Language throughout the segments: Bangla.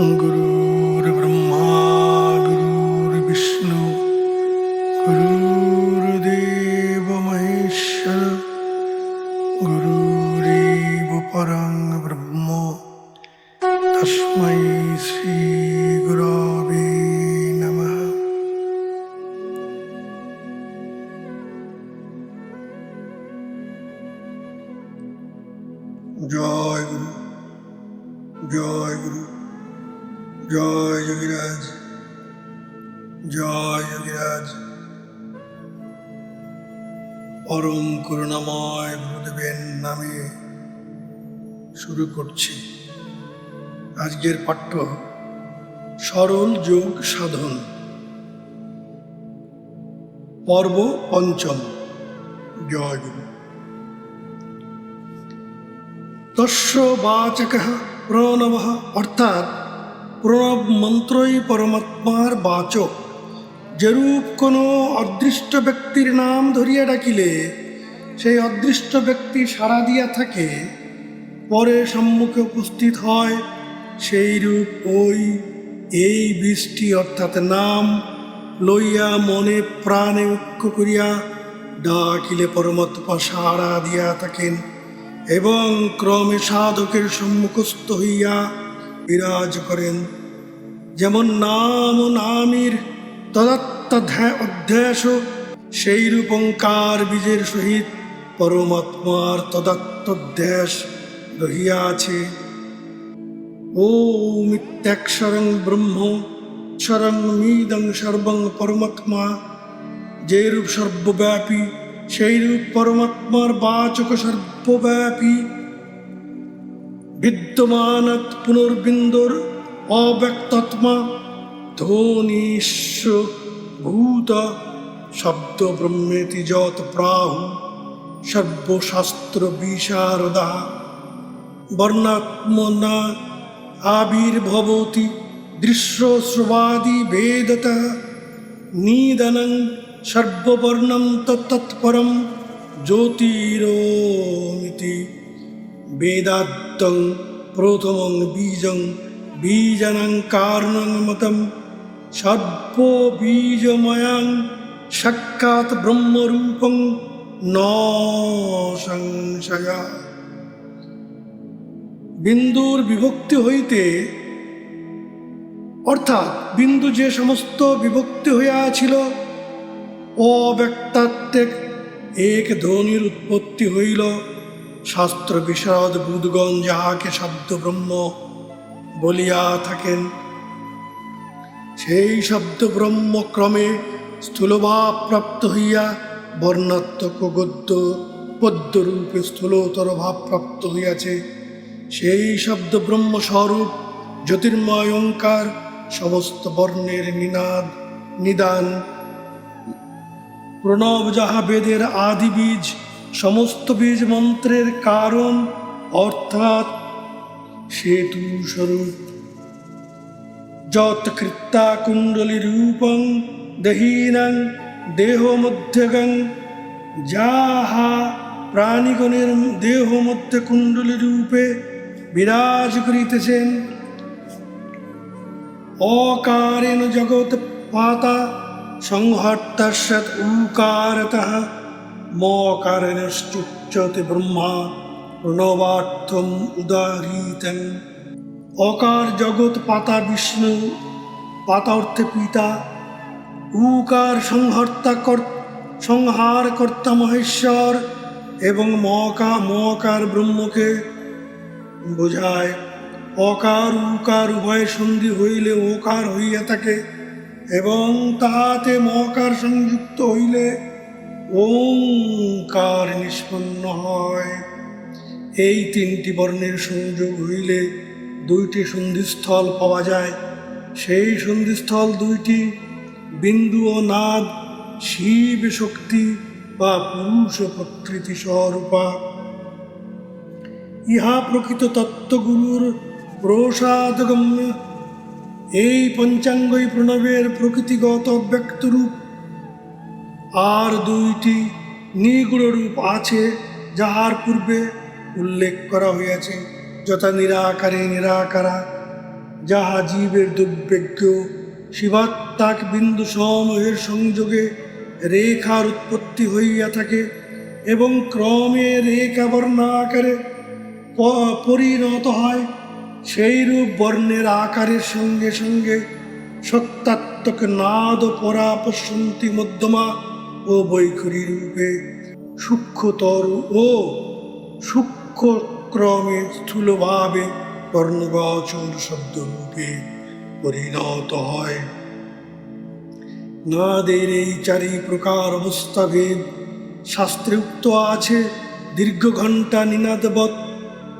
Guru. আজকের পাঠ্য, সরল যোগ সাধন। পর্ব পঞ্চম, জয় তস্য বাচক প্রণব, অর্থাৎ প্রণব মন্ত্রই পরমাত্মার বাচক। যেরূপ কোনো অদৃষ্ট ব্যক্তির নাম ধরিয়া ডাকিলে, সেই অদৃষ্ট ব্যক্তি সাড়া দিয়া থাকে, পরে সম্মুখে উপস্থিত হয় সেই রূপ ওই, এই বৃষ্টি অর্থাৎ নাম লইয়া মনে প্রাণে ঐক্য করিয়া ডাকিলে পরমাত্মা সাড়া দিয়া থাকেন এবং ক্রমে সাধকের সম্মুখস্থ হইয়া বিরাজ করেন। যেমন নাম ও নামীর তদাত্মাধ্যায় অধ্যাস সেই রূপঙ্কার বীজের সহিত পরমাত্মার তদাত্মধ্যাস রহিয়া আছে ও মিত্যাক্ষরং ব্রহ্ম স্বরং মিদং সর্বং পরমাত্মা যে রূপ সর্বব্যাপী সেই রূপ পরমাত্মার বাচক সর্বব্যাপী বিদ্যমানত পুনর্বিন্দুর অব্যক্তাত্মা ধ্বনিস্ব ভূত শব্দ ব্রহ্মেতি যত প্রাহু সর্বশাস্ত্র বিশারদা বর্ণাত্মনা দৃশ্য শ্রবাদি বেদত নিদনং সর্ববর্ণম তত্তৎপরম জ্যোতিরোমিতি বেদাত্তং প্রথমং বীজং বীজনং কারণং মতম সর্ব বীজময়াং সাক্ষাৎ ব্রহ্মরূপং ন সংশয়া বিন্দুর বিভক্তি হইতে, অর্থাৎ বিন্দু যে সমস্ত বিভক্তি হইয়াছিল অব্যক্তাত্ত্বিক এক ধ্বনির উৎপত্তি হইল। শাস্ত্র বিশারদ বুধগণ যাহাকে শব্দ ব্রহ্ম বলিয়া থাকেন, সেই শব্দ ব্রহ্ম ক্রমে স্থূলভাব প্রাপ্ত হইয়া বর্ণাত্মক গদ্য, পদ্যরূপে স্থূলতর ভাব প্রাপ্ত হইয়াছে। সেই শব্দ ব্রহ্ম স্বরূপ, জ্যোতির্ময় ওঙ্কার সমস্ত বর্ণের নিনাদ, নিদান। প্রণব যাহা বেদের আদি বীজ, সমস্ত বীজ মন্ত্রের কারণ, অর্থাৎ সেতু স্বরূপ। যত কৃত্তা কুণ্ডলী রূপং দেহীনাং দেহ মধ্যগং যাহা প্রাণীগণের দেহ মধ্যে কুণ্ডলী রূপে বিরাজ করিতেছেন। অকারেণ জগৎ পাতা সংহর্তস্যৎ উকারতঃ মকারেণশ্চুচ্যতে ব্রহ্মা, প্রণবার্থম উদাহৃতং অকার জগৎ পাতা বিষ্ণু, পাতা অর্থে পিতা, উকার সংহর্তা সংহার কর্তা মহেশ্বর এবং মকা মকার ব্রহ্মকে বোঝায়, অকার উকার উভয় সন্ধি হইলে ওকার হইয়া থাকে এবং তাহাতে মকার সংযুক্ত হইলে ওঙ্কার নিষ্পন্ন হয়। এই তিনটি বর্ণের সংযোগ হইলে দুইটি সন্ধিস্থল পাওয়া যায়। সেই সন্ধিস্থল দুইটি বিন্দু ও নাদ শিব শক্তি বা পুরুষ প্রকৃতি স্বরূপা ইহা প্রকৃত তত্ত্বগুরুর প্রসাদগম্য। এই পঞ্চাঙ্গই প্রণবের প্রকৃতিগত ব্যক্তরূপ। আর দুইটি নিগুড় রূপ আছে যাহার পূর্বে উল্লেখ করা হইয়াছে, যথা নিরাকারে নিরাকারা, যাহা জীবের দুর্ভাগ্য, শিবাত্মাক বিন্দু সমূহের সংযোগে রেখার উৎপত্তি হইয়া থাকে এবং ক্রমে রেখা বর্ণাকারে প- পরিণত হয়। সেই রূপ বর্ণের আকারের সঙ্গে সঙ্গে সত্যাত্মক নাদ পরা পশ্যন্তি মধ্যমা ও বৈখরী রূপে সূক্ষ্মতর ও সূক্ষ্ম ক্রমে স্থূলভাবে বর্ণগোচর শব্দরূপে পরিণত হয়। নাদের এই চারি প্রকার অবস্থাভেদ শাস্ত্রে উক্ত আছে দীর্ঘ ঘণ্টা নিনাদবৎ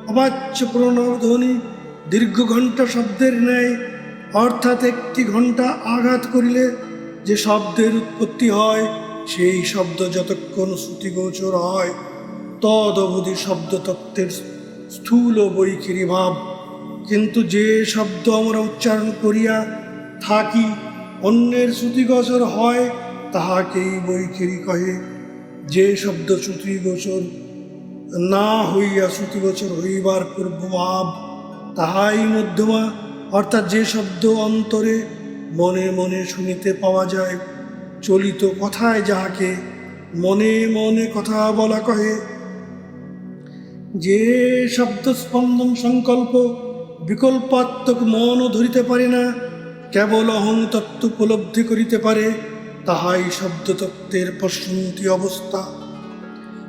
অবাচ্য প্রণধ্বনি দীর্ঘ ঘণ্টা শব্দের ন্যায়, অর্থাৎ একটি ঘণ্টা আঘাত করিলে যে শব্দের উৎপত্তি হয়, সেই শব্দ যতক্ষণ শ্রুতিগোচর হয়, তদ অবধি শব্দতত্ত্বের স্থূল বৈখিরি ভাব। কিন্তু যে শব্দ আমরা উচ্চারণ করিয়া থাকি, অন্যের শ্রুতিগোচর হয়, তাহাকেই বৈখিরি কহে। যে শব্দ শ্রুতিগোচর না হইয়া শ্রুতিগোচর হইবার পূর্বভাব তাহাই মধ্যমা, অর্থাৎ যে শব্দ অন্তরে মনে মনে শুনিতে পাওয়া যায়, চলিত কথায় যাহাকে মনে মনে কথা বলা কহে। যে শব্দ স্পন্দন সংকল্প বিকল্পাত্মক মনও ধরিতে পারে না, কেবল অহং তত্ত্ব উপলব্ধি করিতে পারে, তাহাই শব্দতত্ত্বের প্রশান্তি অবস্থা।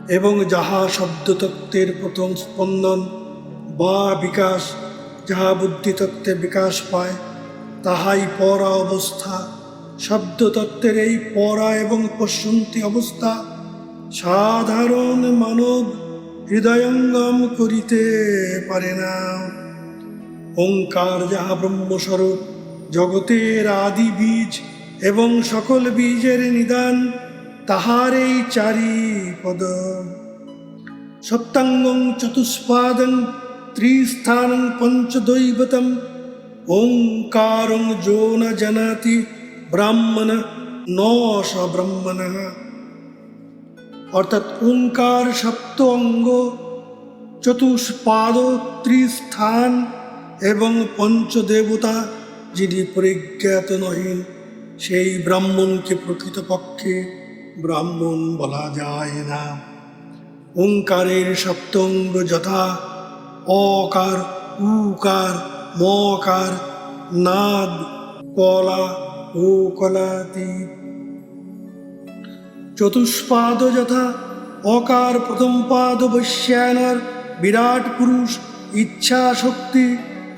এবং যাহা শব্দতত্ত্বের প্রথম স্পন্দন বা বিকাশ, যাহা বুদ্ধিতত্ত্বে বিকাশ পায়, তাহাই পরা অবস্থা। শব্দতত্ত্বের এই পরা এবং প্রশান্তি অবস্থা সাধারণ মানব হৃদয়ঙ্গম করিতে পারে না। ওঙ্কার যাহা ব্রহ্মস্বরূপ, জগতের আদি বীজ এবং সকল বীজের নিদান তাহার এই চারি পদ সপ্তাঙ্গং চতুষ্পাদং, ত্রিস্থানং পঞ্চদৈবতম, ওঙ্কারং যো ব্রাহ্মণ ন স ব্রাহ্মণ। অর্থাৎ ওঙ্কার সপ্ত অঙ্গ, চতুষ্পাদ, ত্রিস্থান এবং পঞ্চদেবতা যিনি পরিজ্ঞাত নহেন, সেই ব্রাহ্মণকে প্রকৃতপক্ষে ব্রাহ্মণ বলা যায় না। ওঙ্কারের সপ্তঙ্গ যথা অকার, উকার, মকার, নাদ, কলা ও কলাতি। চতুষ্পাদ যথা অকার প্রথম পাদ বৈশ্যায়নার বিরাট পুরুষ ইচ্ছা শক্তি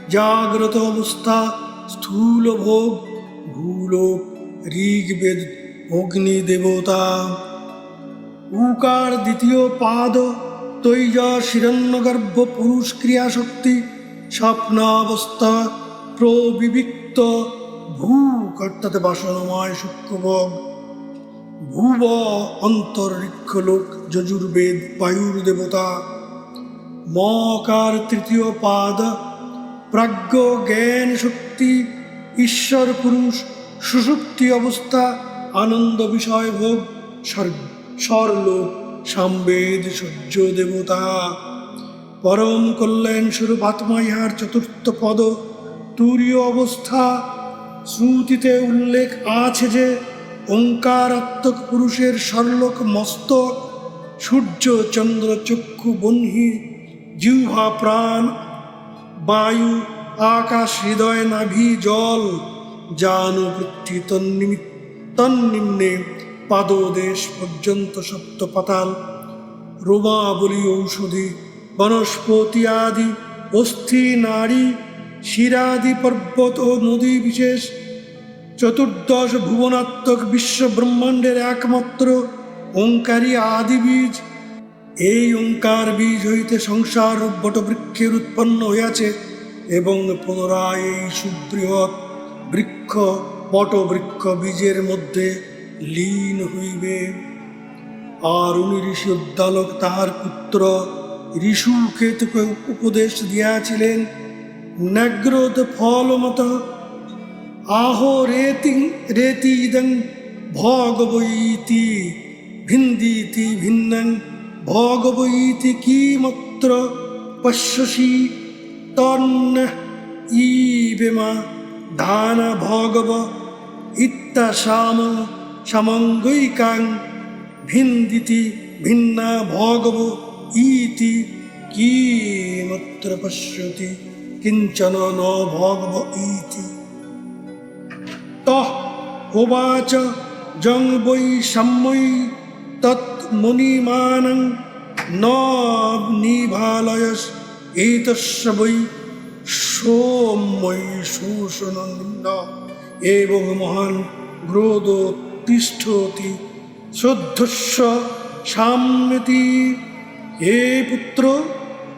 জাগ্রত অবস্থা স্থূল ভোগ ভূলোক, ঋগ্বেদ। অগ্নি দেবতা উকার দ্বিতীয় পাদ, তৈজ শিরণ্যগর্ভ পুরুষ ক্রিয়া শক্তি স্বপ্নাবস্থা প্রবিবিক্ত ভূক অর্থাৎ বাসনময় সূক্ষ্মভোগ। ভুব অন্তরিক্ষ লোক যজুর্বেদ বায়ুর দেবতা মকার তৃতীয় পাদ, প্রাজ্ঞ জ্ঞান শক্তি ঈশ্বর পুরুষ সুষুপ্তি অবস্থা আনন্দ বিষয় ভোগ স্বরলোক সামবেদ, সূর্য, দেবতা। পরম কল্যাণ স্বরূপ আত্মা ইহার চতুর্থ পদ। তুরীয় অবস্থা, শ্রুতিতে উল্লেখ আছে যে, ওঙ্কারাত্মক পুরুষের সরলোক মস্তক, সূর্য, চন্দ্র, চক্ষু বহ্নি জিহ্বা, প্রাণ, বায়ু, আকাশ, হৃদয়, নাভি, জল, জানু জানুবৃত্তি তন্নিমিত তন্নিম্নে পাদদেশ পর্যন্ত সপ্ত পাতাল রোমাবলী ঔষধি, বনস্পতি আদি, অস্থি নারী, শিরাদি পর্বত ও নদী বিশেষ, চতুর্দশ ভুবনাত্মক বিশ্ব ব্রহ্মাণ্ডের একমাত্র ওঙ্কারী আদি বীজ। এই ওঙ্কার বীজ হইতে সংসার বটবৃক্ষের উৎপন্ন হইয়াছে এবং পুনরায় এই সুবৃহৎ বৃক্ষ বটবৃক্ষ বীজের মধ্যে লীন হইবে। আর উনি ঋষি উদ্দালক, তাহার পুত্র ঋষুকেতুকে উপদেশ দিয়াছিলেন নগ্রোদ ফল মত আহ রেতি রেতি ইদং ভগবইতি ভিন্দিতি ভিন্নং ভগবইতি কিমত্র পশ্যসি তন্ন ই বেমা দান ভগব ইত্যা শাম সমঙ্গৈকাং ভিন্দিতি ভিন্না ভগব ইতি কিমত্র পশ্যতি কিঞ্চন ন ভগব ইতি। তহ উবাচ জং বৈ সম্মৈ তৎমুনিমানং নিভালয়স এতস্য বৈ সোময় শোষণন্দ। এবং মহান গ্রোধ তিষ্ঠতি, শ্রদ্ধস্য সাম্যতি। হে পুত্র,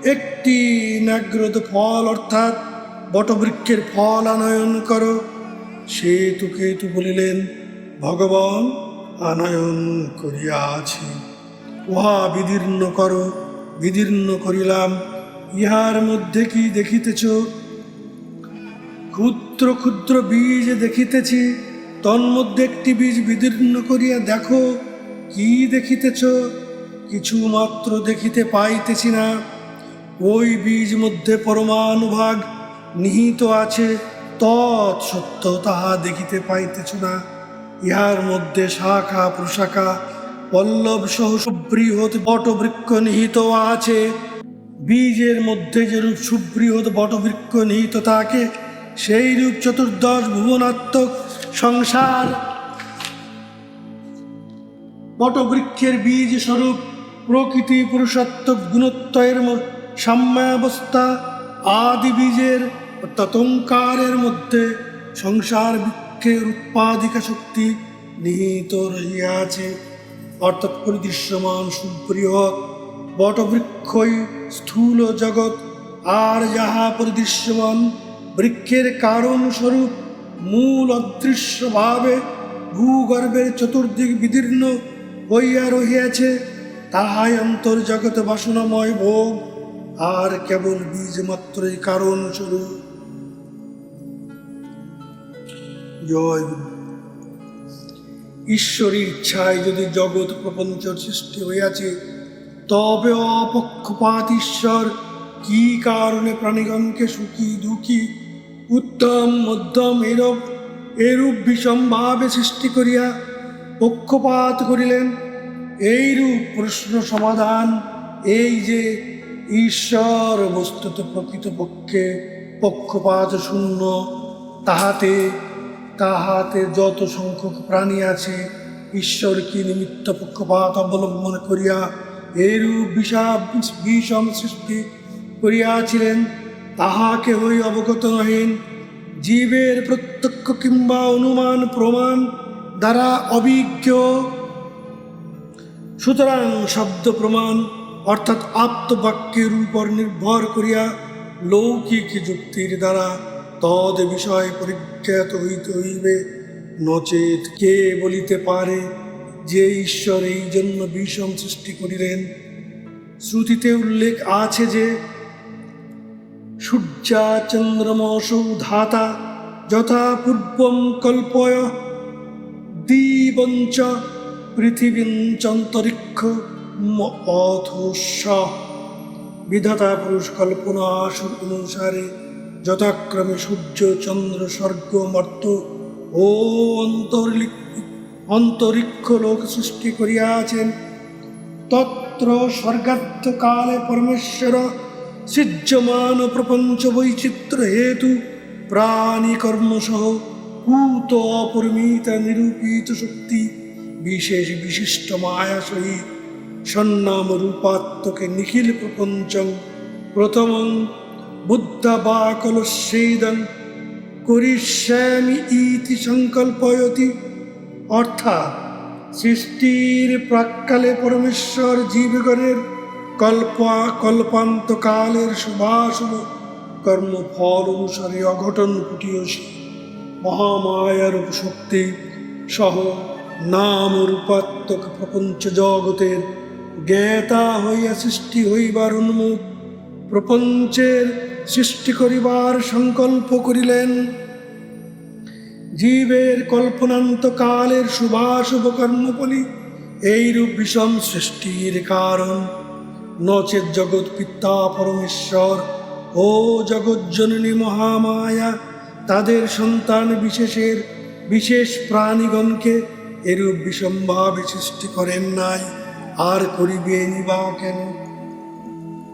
একটি নাগ্রত ফল অর্থাৎ বটবৃক্ষের ফল আনয়ন করো। সে কেতু বলিলেন, ভগবান আনয়ন করিয়াছি। উহা বিদীর্ণ করো, বিদীর্ণ করিলাম। ইহার মধ্যে কি দেখিতেছ? ক্ষুদ্র ক্ষুদ্র ক্ষুদ্র বীজ দেখিতেছি, তন্মধ্যে একটি বীজ বিদীর্ণ করিয়া দেখো, কি দেখিতেছ? কিছু মাত্র দেখিতে পাইতেছি না। ওই বীজ মধ্যে পরমাণুভাগ নিহিত আছে তৎসত্য তাহা দেখিতে পাইতেছ না। ইহার মধ্যে শাখা প্রশাখা, পল্লব সহ সুবৃহৎ বটবৃক্ষ নিহিত আছে। বীজের মধ্যে যেরূপ সুবৃহৎ বটবৃক্ষ নিহিত থাকে সেই রূপ চতুর্দশ ভুবনাত্মক সংসার। বটবৃক্ষের বীজ স্বরূপ প্রকৃতি পুরুষাত্মক গুণত্বয়ের ম- সাম্যাবস্থা আদি বীজের ওঙ্কারের মধ্যে সংসার বৃক্ষের উৎপাদিকা শক্তি নিহিত রহিয়াছে। অর্থাৎ পরিদৃশ্যমান সুবৃহৎ বটবৃক্ষই স্থূল জগৎ, আর যাহা পরিদৃশ্যমান বৃক্ষের কারণ স্বরূপ মূল অদৃশ্যভাবে ভূগর্ভের চতুর্দিক বিদীর্ণ হইয়া রহিয়াছে, তাহাই অন্তর্জগতে বাসনাময় ভোগ, আর কেবল বীজ মাত্রই কারণ স্বরূপ জয় গুরু। ইচ্ছায় যদি জগৎ প্রপঞ্চ সৃষ্টি হইয়াছে, তবে অপক্ষপাত ঈশ্বর কি কারণে প্রাণীগণকে সুখী, দুঃখী উত্তম, মধ্যম এরূপ এরূপ বিষমভাবে সৃষ্টি করিয়া পক্ষপাত করিলেন। এইরূপ প্রশ্ন সমাধান, এই যে ঈশ্বর বস্তুত প্রকৃতপক্ষে পক্ষপাত শূন্য, তাহাতে তাহাতে যত সংখ্যক প্রাণী আছে, ঈশ্বর কি নিমিত্ত পক্ষপাত অবলম্বন করিয়া এরূপ বিষাব বিষম সৃষ্টি করিয়াছিলেন? তাহা কেহই অবগত নহেন। জীবের প্রত্যক্ষ কিংবা অনুমান, প্রমাণ দ্বারা অভিজ্ঞ। সুতরাং শব্দ প্রমাণ অর্থাৎ আপ্তবাক্যের উপর নির্ভর করিয়া লৌকিক যুক্তির দ্বারা তদ বিষয় পরিজ্ঞাত হইতে হইবে। নচেত কে বলিতে পারে যে ঈশ্বর এই জন্য বিষম সৃষ্টি করিলেন? শ্রুতিতে উল্লেখ আছে যে সূর্যা চন্দ্রমসৌ ধাতা যথা পূর্বম কল্পয়। দিবঞ্চ পৃথিবীঞ্চন্তরিক্ষ বিধাতা পুরুষ কল্পনা অনুসারে যথাক্রমে সূর্য, চন্দ্র, স্বর্গ, মর্ত ও অন্তরিক্ষ লোক সৃষ্টি করিয়াছেন। তত্র স্বর্গাত্ম কালে পরমেশ্বর সৃজ্যমান প্রপঞ্চ বৈচিত্র্য হেতু প্রাণী কর্মসহ ভূত অপরিমিত নিরূপিত শক্তি বিশেষ বিশিষ্ট মায়া সহিত সন্নাম রূপাত্মকে নিখিল প্রপঞ্চং। প্রথমং বুদ্ধাবাকলস্যেদং করিষ্যামি ইতি সংকল্পয়তি। অর্থাৎ সৃষ্টির প্রাককালে পরমেশ্বর জীবগণের কল্পা কল্পান্তকালের শুভাশুভ কর্মফল অনুসারে অঘটন ফুটিয়সী মহামায়ার শক্তি সহ নাম রূপাত্মক প্রপঞ্চ জগতের জ্ঞাতা হইয়া সৃষ্টি হইবার উন্মুখ, প্রপঞ্চের সৃষ্টি করিবার সংকল্প করিলেন। জীবের কল্পনান্ত কালের শুভাশুভ কর্মফলি এইরূপ বিষম সৃষ্টির কারণ। নচেত জগৎ পিতা পরমেশ্বর, ও জগজ্জননী মহামায়া, তাদের সন্তান বিশেষের বিশেষ প্রাণীগণকে এরূপ বিষমভাবে সৃষ্টি করেন নাই, আর করিবে বা কেন?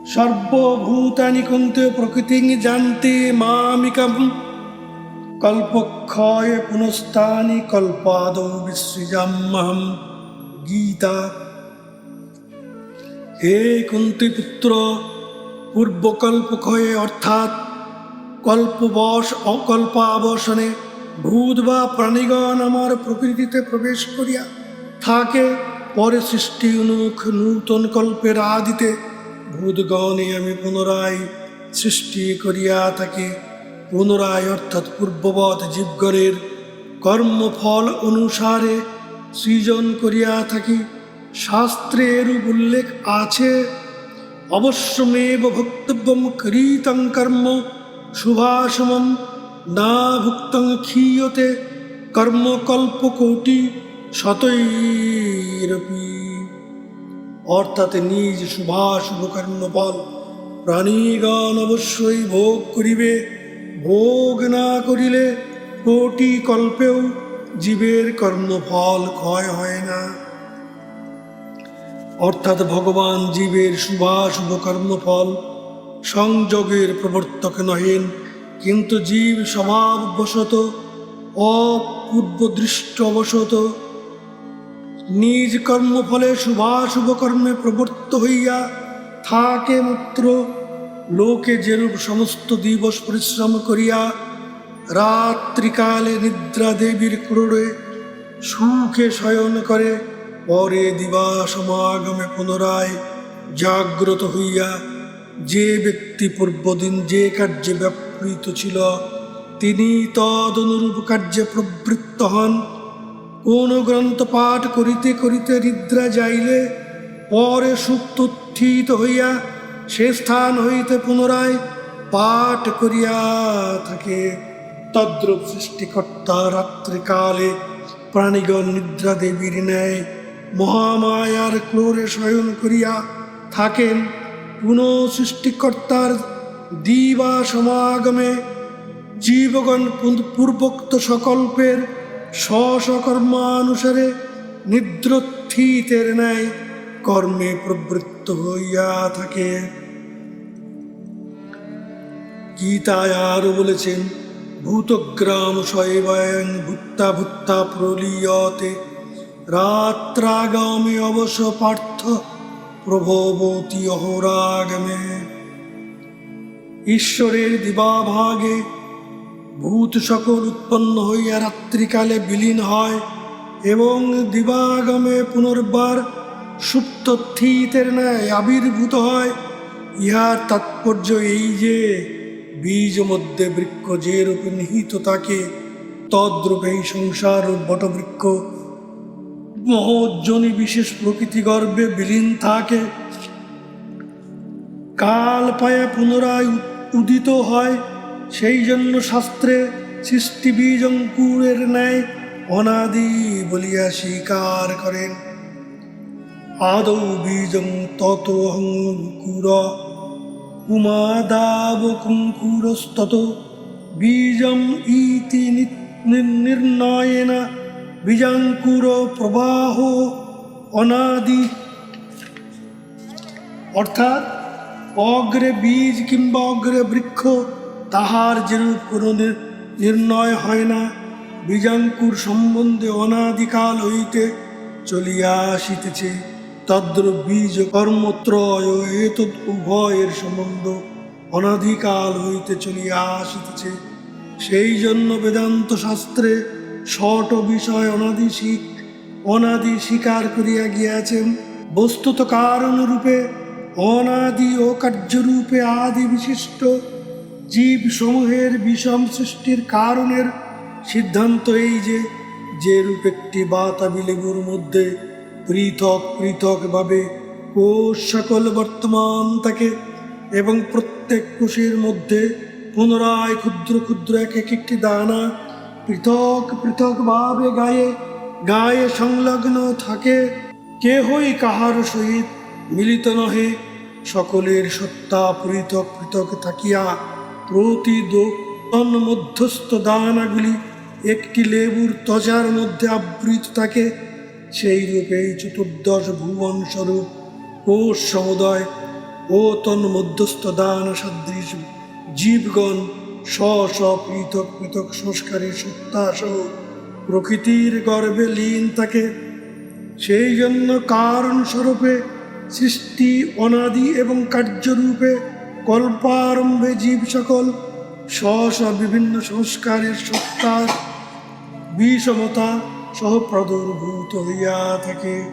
সর্বভূতানি কন্তে প্রকৃতি জানতে মামিকম, কল্পক্ষয় পুনস্তানি কল্পাদৌ বিশ্রীজাম্যহম। গীতা হে কুন্তি পুত্র পূর্বকল্পক্ষয়ে অর্থাৎ কল্পবশ অকল্পাবসনে ভূত বা প্রাণীগণ আমার প্রকৃতিতে প্রবেশ করিয়া থাকে, পরে সৃষ্টি অনুখ নূতন কল্পের আদিতে ভূতগণে আমি পুনরায় সৃষ্টি করিয়া থাকি। পুনরায় অর্থাৎ পূর্ববৎ জীবগণের কর্মফল অনুসারে সৃজন করিয়া থাকি। শাস্ত্রে এরূপ উল্লেখ আছে। অবশ্যমেব ভক্তব্যম কৃতং কর্ম শুভাশমম না ভুক্তং ক্ষীয়তে কর্মকল্পকোটি শতৈরপি। অর্থাৎ নিজ শুভাশুভ কর্মফল প্রাণীগণ অবশ্যই ভোগ করিবে, ভোগ না করিলে কোটি কল্পেও জীবের কর্মফল ক্ষয় হয় না। অর্থাৎ ভগবান জীবের শুভাশুভ কর্মফল, সংযোগের প্রবর্তক নহেন, কিন্তু জীব স্বভাববশত, অপূর্বদৃষ্টবশত, নিজ কর্মফলে শুভাশুভ কর্মে প্রবর্ত হইয়া থাকে মাত্র। লোকে যেরূপ সমস্ত দিবস পরিশ্রম করিয়া রাত্রিকালে নিদ্রা দেবীর ক্রোড়ে সুখে শয়ন করে পরে দিবা সমাগমে পুনরায় জাগ্রত হইয়া যে ব্যক্তি পূর্বদিন যে কার্যে ব্যাপৃত ছিল, তিনি তদনুরূপ কার্যে প্রবৃত্ত হন। কোন গ্রন্থ পাঠ করিতে করিতে নিদ্রা যাইলে পরে সুপ্ত উত্থিত হইয়া সে স্থান হইতে পুনরায় পাঠ করিয়া থাকে। তদ্রূপ সৃষ্টিকর্তা রাত্রিকালে প্রাণীগণ নিদ্রা দেবীর ন্যায় মহামায়ার ক্লোরে শয়ন করিয়া থাকেন পুনঃ সৃষ্টিকর্তার দিবা সমাগমে জীবগণ পূর্বোক্ত সকল্পের স্ব স্বকর্মানুসারে নিদ্রোত্থিতের ন্যায় কর্মে প্রবৃত্ত হইয়া থাকে। গীতায় আরও বলেছেন, ভূতগ্রাম শৈবায়ন ভুত্তা ভুত্তা প্রলীয়তে রাত্রাগামে অবশ্য পার্থ প্রভবতী অহরাগমে। ঈশ্বরের দিবাভাগে ভূত সকল উৎপন্ন হইয়া রাত্রিকালে বিলীন হয় এবং দিবাগমে পুনর্বার সুপ্ত থিতের ন্যায় আবির্ভূত হয়। ইহার তাৎপর্য এই যে বীজ মধ্যে বৃক্ষ যে রূপে নিহিত তাকে, তদ্রূপে এই সংসার বটবৃক্ষ মহোজ্জনী বিশেষ প্রকৃতি গর্ভে বিলীন থাকে। কাল পায়ে পুনরায় উদিত হয়, সেই জন্য শাস্ত্রে সৃষ্টি বীজ অঙ্কুরের ন্যায় অনাদি বলিয়া স্বীকার করেন। আদৌ বীজং তত অঙ্কুর উমাদাবকুঙ্কুরস্তত বীজম ইতি নির্ণয়েন বীজাঙ্কুর প্রবাহ অনাদি। অর্থাৎ অগ্রে বীজ কিংবা অগ্রে বৃক্ষ, তাহার যেরূপ কোনো নির- নির্ণয় হয় না, বীজাঙ্কুর সম্বন্ধে অনাদিকাল হইতে চলিয়া আসিতেছে। তদ্রূপ বীজ কর্মত্রয় ও এতৎ উভয়ের সম্বন্ধ অনাদিকাল হইতে চলিয়া আসিতেছে। সেই জন্য বেদান্ত শাস্ত্রে ষট বিষয় অনাদি শিখ, অনাদি স্বীকার করিয়া গিয়াছেন। বস্তুত কারণরূপে অনাদি ও কার্যরূপে আদি বিশিষ্ট, জীব সমূহের বিষম সৃষ্টির কারণের সিদ্ধান্ত এই যে যে রূপ একটি বাতাবি লেবুর মধ্যে পৃথক পৃথকভাবে কোষ সকল বর্তমান থাকে এবং প্রত্যেক কোষের মধ্যে পুনরায় ক্ষুদ্র ক্ষুদ্র এক একটি দানা পৃথক পৃথকভাবে গায়ে গায়ে সংলগ্ন থাকে। কেহই কাহার সহিত মিলিত নহে। সকলের সত্তা পৃথক পৃথক থাকিয়া প্রতি তন্মধ্যস্থ দানাগুলি একটি লেবুর ত্বচার মধ্যে আবৃত থাকে। সেই রূপে এই চতুর্দশ ভুবন স্বরূপ ও সমুদয় ও তন্মধ্যস্থ দান সদৃশ জীবগণ স্ব স্ব পৃথক পৃথক সংস্কারের সত্তা সহ প্রকৃতির গর্ভে লীন থাকে সেই জন্য কারণ স্বরূপে সৃষ্টি অনাদি এবং কার্যরূপে কল্পারম্ভে জীব সকল স্ব স্ব বিভিন্ন সংস্কারের সত্তার বিষমতা সহ প্রাদুর্ভূত হইয়া থাকে।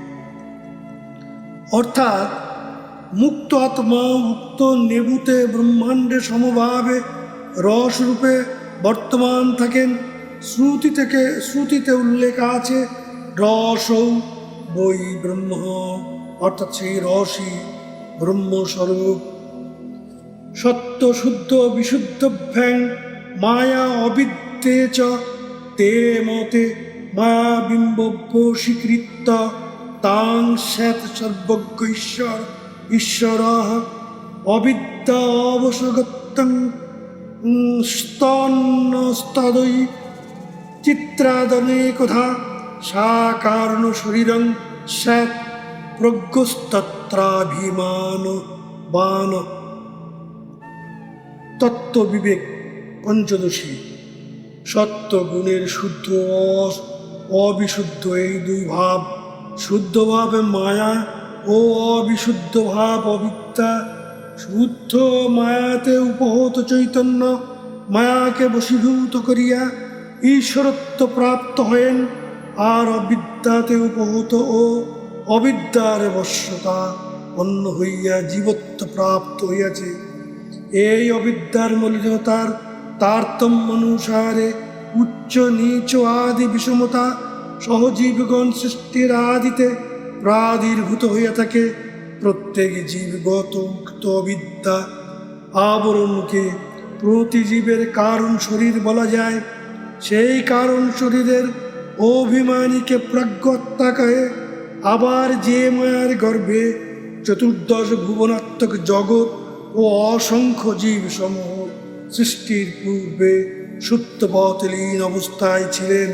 অর্থাৎ মুক্ত আত্মা মুক্ত নেবুতে ব্রহ্মাণ্ডে সমভাবে রসরূপে বর্তমান থাকেন। শ্রুতি থেকে, শ্রুতিতে উল্লেখ আছে রসৌ বই ব্রহ্ম, অর্থাৎ সেই রসই ব্রহ্মস্বরূপ। সত্য, শুদ্ধ, বিশুদ্ধ ভ্যাং, মায়া, অবিদ্যে চ, তে মতে মায়া বিম্বব্য স্বীকৃত তাং স্যাত সর্বজ্ঞ ঈশ্বর ঈশ্বর, অবিদ্যা অবসগত্যং স্তন্নস্তদৈ চিত্রাদনে কথা সা কারণ শরীরং স্যাত প্রজ্ঞস্তত্রাভিমান বান। তত্ত্ববিবেক পঞ্চদশী সত্য গুণের শুদ্ধ অবিশুদ্ধ এই দুই ভাব, শুদ্ধ ভাবে মায়া ও অবিশুদ্ধ ভাব অবিদ্যা শুদ্ধ মায়াতে উপহত চৈতন্য মায়াকে বশীভূত করিয়া ঈশ্বরত্ব প্রাপ্ত হয়েন, আর অবিদ্যাতে উপহত ও অবিদ্যার বশ্যতা অন্য হইয়া জীবত্ব প্রাপ্ত হইয়াছে। এই অবিদ্যার মলিনতার তারতম্য অনুসারে উচ্চ, নিচ আদি বিষমতা সহজীবগণ সৃষ্টির আদিতে প্রাদুর্ভূত হইয়া থাকে। প্রত্যেক জীবগত উক্ত অবিদ্যা আবরণকে প্রতিজীবের কারণ শরীর বলা যায়। সেই কারণ শরীরের অভিমানীকে প্রজ্ঞত্তা কহে আবার যে মায়ার গর্ভে চতুর্দশ ভুবনাত্মক জগৎ ও অসংখ্য জীব সমূহ সৃষ্টির পূর্বে সুপ্তপথলীন অবস্থায় ছিলেন,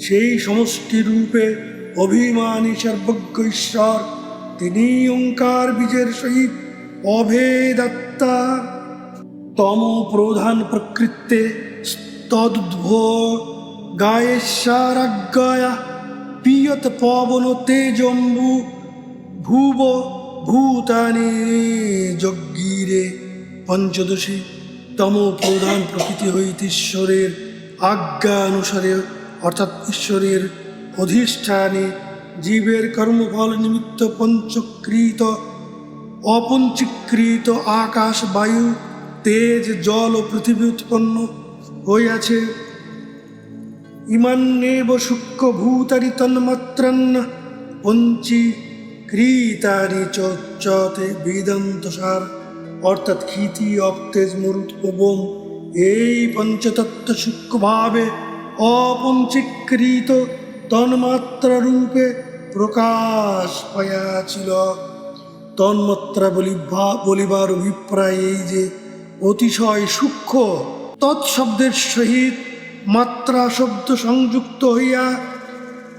সেই সমষ্টি রূপে অভিমানী সর্বজ্ঞ ঈশ্বর তিনি ওঙ্কার বীজের সহিত অভেদাত্মা তম প্রধান প্রকৃতে তদুদ্ভ গায়েশ্বরাজ্ঞয়া পিয়ত পবন তেজম্বু ভুব ভূতানি যজ্ঞিরে পঞ্চদশী তম প্রধান প্রকৃতি হইতে ঈশ্বরের আজ্ঞা অনুসারে অর্থাৎ ঈশ্বরের অধিষ্ঠানে জীবের কর্মফল নিমিত্ত পঞ্চকৃত অপঞ্চীকৃত আকাশ, বায়ু, তেজ, জল ও পৃথিবী উৎপন্ন হইয়াছে। ইমান্যেব সূক্ষ্ম ভূতারি তন্মাত্রান্ন পঞ্চী ক্রীতারি চতে বেদান্তসার। অর্থাৎ ক্ষিতি, অপ্তেজ মরুত ওবম এই পঞ্চতত্ত্ব সূক্ষ্মভাবে অপঞ্চীকৃত তন্মাত্রা রূপে প্রকাশ পাইয়াছিল। তন্মাত্রা বলিবা বলিবার অভিপ্রায় এই যে অতিশয় সূক্ষ্ম তৎশব্দের সহিত মাত্রা শব্দ সংযুক্ত হইয়া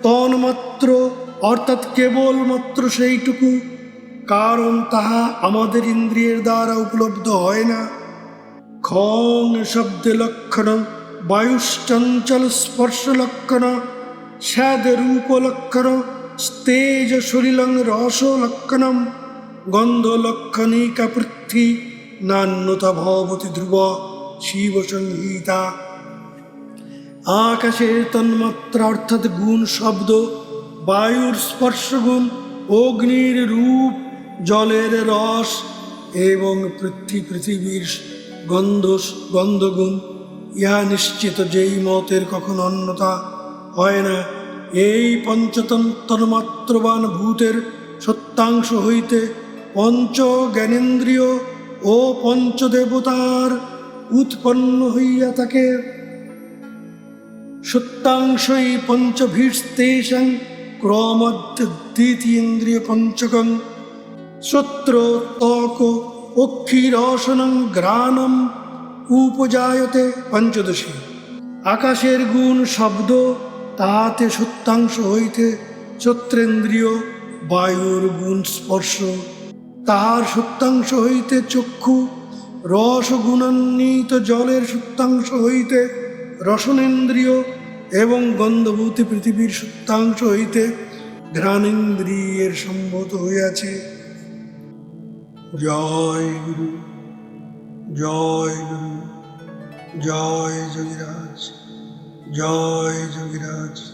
তন্মাত্র অর্থাৎ কেবলমাত্র সেইটুকু, কারণ তাহা আমাদের ইন্দ্রিয়ের দ্বারা উপলব্ধ হয় না। খং শব্দে লক্ষণ, বায়ুশ্চঞ্চল স্পর্শ লক্ষণ স্যাদ রূপ লক্ষণ স্তেজ সলিলং গন্ধ লক্ষণিকা পৃথ্বী নান্যতা ভবতি ধ্রুব শিব সংহিতা আকাশের তন্মাত্রা অর্থাৎ গুণ শব্দ বায়ুর স্পর্শ গুণ অগ্নির রূপ জলের রস এবং পৃথ্বী পৃথিবীর গন্ধ গন্ধগুণ ইহা নিশ্চিত যেই মতের কখনো অন্যতা হয় না। এই পঞ্চতন্ত্রমাত্রবান ভূতের সত্যাংশ হইতে পঞ্চ জ্ঞানেন্দ্রিয় ও পঞ্চদেবতার উৎপন্ন হইয়া থাকে। সত্যাংশই পঞ্চভীষ্টেশং ক্রমদ্বিতীন্দ্রিয় পঞ্চকং শ্রোত্র ত্বক অক্ষিরসনং ঘ্রাণম উপজায়তে পঞ্চদশী। আকাশের গুণ শব্দ তাহাতে সত্যাংশ হইতে চত্রেন্দ্রিয় বায়ুর গুণ স্পর্শ। তাহার সত্যাংশ হইতে চক্ষু, রস গুণান্বিত জলের সত্যাংশ হইতে রসনেন্দ্রিয় এবং গন্ধভূতি পৃথিবীর সত্যাংশ হইতে ঘ্রাণেন্দ্রিয়ের সম্মত হইয়াছে। জয় গুরু জয় গুরু, জয় যোগীরাজ। জয় যোগীরাজ।